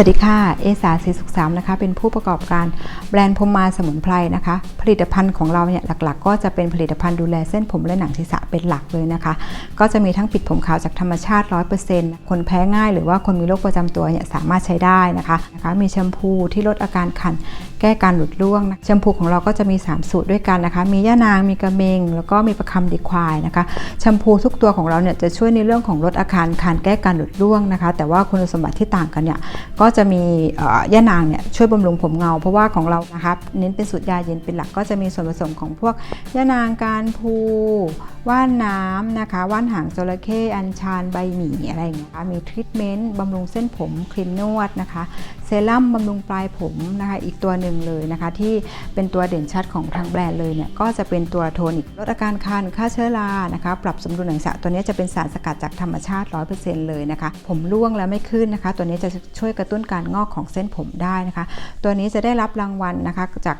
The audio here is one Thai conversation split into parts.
วัสดีค่ะ เอสาสีสุขสามนะคะ เป็นผู้ประกอบการแบรนด์พมมาสมุนไพรนะคะ ผลิตภัณฑ์ของเราเนี่ยหลักๆ ก็จะเป็นผลิตภัณฑ์ดูแลเส้นผมและหนังศีรษะเป็นหลักเลยนะคะ ก็จะมีทั้งปิดผมขาวจากธรรมชาติ 100%คนแพ้ง่ายหรือว่าคนมีโรคประจำตัวเนี่ยสามารถใช้ได้นะคะนะคะ มีแชมพูที่ลดอาการคันแก้การหลุดร่วงนะแชมพูของเราก็จะมี 3 สูตรด้วยกันนะคะ มีย่านาง มีกระเมง แล้วก็มีประคำดีควายนะคะแชมพูทุกตัวของเราเนี่ยจะช่วยในเรื่องของลดอาการคันแก้การหลุดร่วงนะคะ แต่ว่าคุณสมบัติที่ต่างกันเนี่ยก็จะมีย่านางเนี่ยช่วยบำรุงผมเงา เพราะว่าของเรานะคะเน้นเป็นสูตรยาเย็นเป็นหลักก็จะมีส่วนผสมของพวกย่านางการพูว่านน้ำนะคะ ว่านหางจระเข้อัญชันใบหมี่อะไรอย่างเงี้ยมีทรีทเมนต์บำรุงเส้นผมครีมนวดนะคะเซรั่มบำรุงปลายผมนะคะ อีกตัวหนึ่งเลยนะคะ ที่เป็นตัวเด่นชัดของทางแบรนด์เลยเนี่ยก็จะเป็นตัวโทนิกลดอาการคันฆ่าเชื้อรานะคะ ปรับสมดุลหนังศีรษะตัวนี้จะเป็นสารสกัดจากธรรมชาติ 100%เลยนะคะ ผมร่วงแล้วไม่ขึ้นนะคะ ตัวนี้จะช่วยกระตุ้นการงอกของเส้นผมได้นะคะ ตัวนี้จะได้รับรางวัลนะคะจาก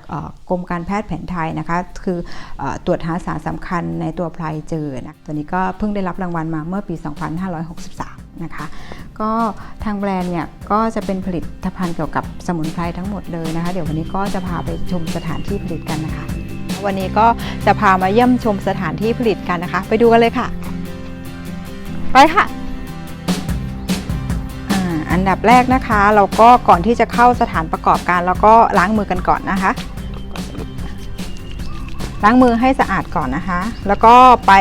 กรมการแพทย์แผนไทยนะคะ คืออตรวจหาสารสำคัญในตัวไพรเจอนะตัวนี้ก็เพิ่งได้รับรางวัลมาเมื่อปี 2563 นะคะ ก็ทางแบรนด์เนี่ยก็จะเป็นผลิตภัณฑ์เกี่ยวกับสมุนไพรทั้งหมดเลยนะคะ เดี๋ยววันนี้ก็จะพาไปชมสถานที่ผลิตกันนะคะ วันนี้ก็จะพามาเยี่ยมชมสถานที่ผลิตกันนะคะ ไปดูกันเลยค่ะ ไปค่ะอ่าอันดับแรกนะคะ เราก็ก่อนที่จะเข้าสถานประกอบการเราก็ล้างมือกันก่อนนะคะ ล้างมือให้สะอาดก่อนนะคะ แล้วก็ไป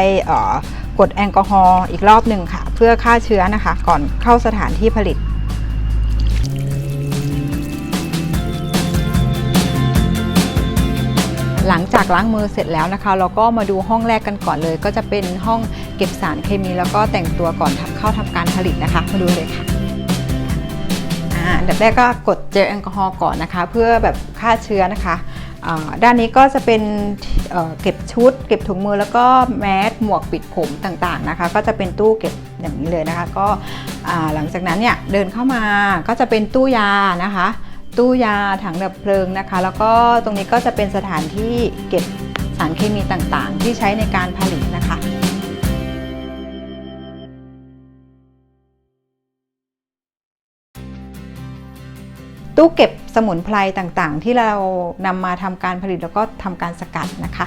กดแอลกอฮอล์อีกรอบหนึ่งค่ะ เพื่อฆ่าเชื้อนะคะ ก่อนเข้าสถานที่ผลิตหลังจากล้างมือเสร็จแล้วนะคะ เราก็มาดูห้องแรกกันก่อนเลย ก็จะเป็นห้องเก็บสารเคมีแล้วก็แต่งตัวก่อนเข้าทำการผลิตนะคะ มาดูเลยค่ะอันดับแรกก็กดเจลแอลกอฮอล์ก่อนนะคะ เพื่อแบบฆ่าเชื้อนะคะ ด้านนี้ก็จะเป็นเเก็บชุด เก็บถุงมือแล้วก็แมสหมวกปิดผมต่างๆนะคะ ก็จะเป็นตู้เก็บอย่างนี้เลยนะคะ ก็หลังจากนั้นเนี่ยเดินเข้ามาก็จะเป็นตู้ยานะคะ ตู้ยาถังดับเพลิงนะคะ แล้วก็ตรงนี้ก็จะเป็นสถานที่เก็บสารเคมีต่างๆ ที่ใช้ในการผลิตนะคะ ตู้เก็บสมุนไพรต่างๆ ที่เรานำมาทำการผลิตแล้วก็ทำการสกัดนะคะ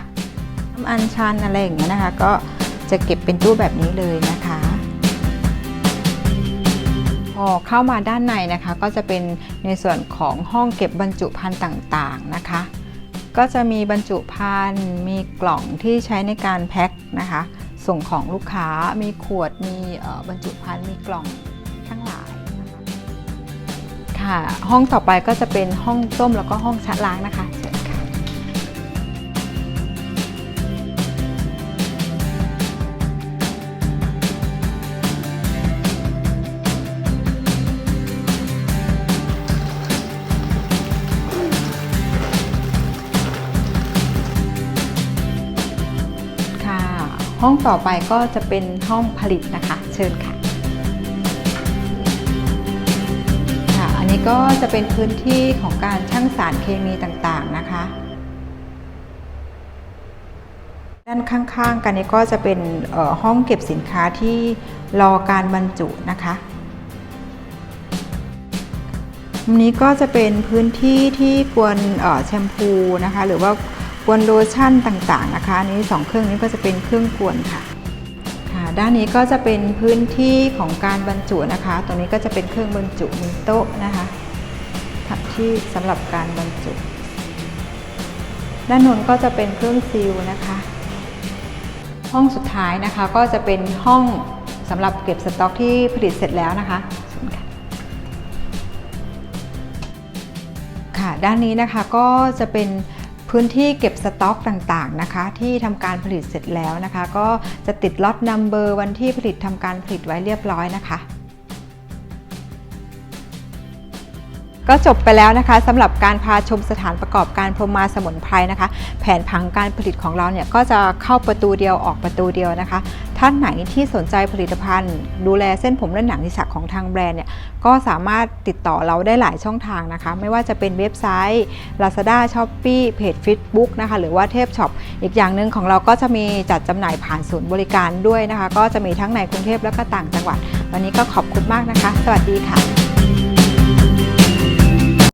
น้ำอัญชันอะไรอย่างเงี้ยนะคะ ก็จะเก็บเป็นตู้แบบนี้เลยนะคะ พอเข้ามาด้านในนะคะ ก็จะเป็นในส่วนของห้องเก็บบรรจุภัณฑ์ต่างๆนะคะ ก็จะมีบรรจุภัณฑ์มีกล่องที่ใช้ในการแพ็คนะคะ ส่งของลูกค้ามีขวดมีบรรจุภัณฑ์มีกล่องทั้งหลาย ค่ะ ห้องต่อไปก็จะเป็นห้องต้มแล้วก็ห้องชะล้างนะคะเชิญค่ะค่ะ ห้องต่อไปก็จะเป็นห้องผลิตนะคะ เชิญค่ะ นี้ก็จะเป็นพื้นที่ของการชั่งสารเคมีต่างๆนะคะ ด้านข้างๆ กันนี้ก็จะเป็นห้องเก็บสินค้าที่รอการบรรจุนะคะันนี้ก็จะเป็นพื้นที่ที่กวนแชมพูนะคะ หรือว่ากวนโลชั่นต่างๆนะคะอันนี้สองเครื่องนี้ก็จะเป็นเครื่องกวนค่ะ ด้านนี้ก็จะเป็นพื้นที่ของการบรรจุนะคะ ตรงนี้ก็จะเป็นเครื่องบรรจุมีโต๊ะนะคะที่สำหรับการบรรจุ ด้านโน้นก็จะเป็นเครื่องซีลนะคะ ห้องสุดท้ายนะคะก็จะเป็นห้องสำหรับเก็บสต็อกที่ผลิตเสร็จแล้วนะคะค่ะด้านนี้นะคะก็จะเป็น พื้นที่เก็บสต็อกต่างๆนะคะ ที่ทำการผลิตเสร็จแล้วนะคะ ก็จะติดล็อตนัมเบอร์วันที่ผลิตทำการผลิตไว้เรียบร้อยนะคะ ก็จบไปแล้วนะคะสำหรับการพาชมสถานประกอบการพรหมาสมุนไพรนะคะ แผนผังการผลิตของเราเนี่ยก็จะเข้าประตูเดียวออกประตูเดียวนะคะ ท่านไหนที่สนใจผลิตภัณฑ์ ดูแลเส้นผมและหนังศีรษะของทางแบรนด์เนี่ยก็สามารถติดต่อเราได้หลายช่องทางนะคะ ไม่ว่าจะเป็นเว็บไซต์ Lazada Shopee เพจ Facebook นะคะหรือว่าเทพช็อปอีกอย่างหนึ่งของเราก็จะมีจัดจำหน่ายผ่านศูนย์บริการด้วยนะคะ ก็จะมีทั้งในกรุงเทพและก็ต่างจังหวัด วันนี้ก็ขอบคุณมากนะคะ สวัสดีค่ะ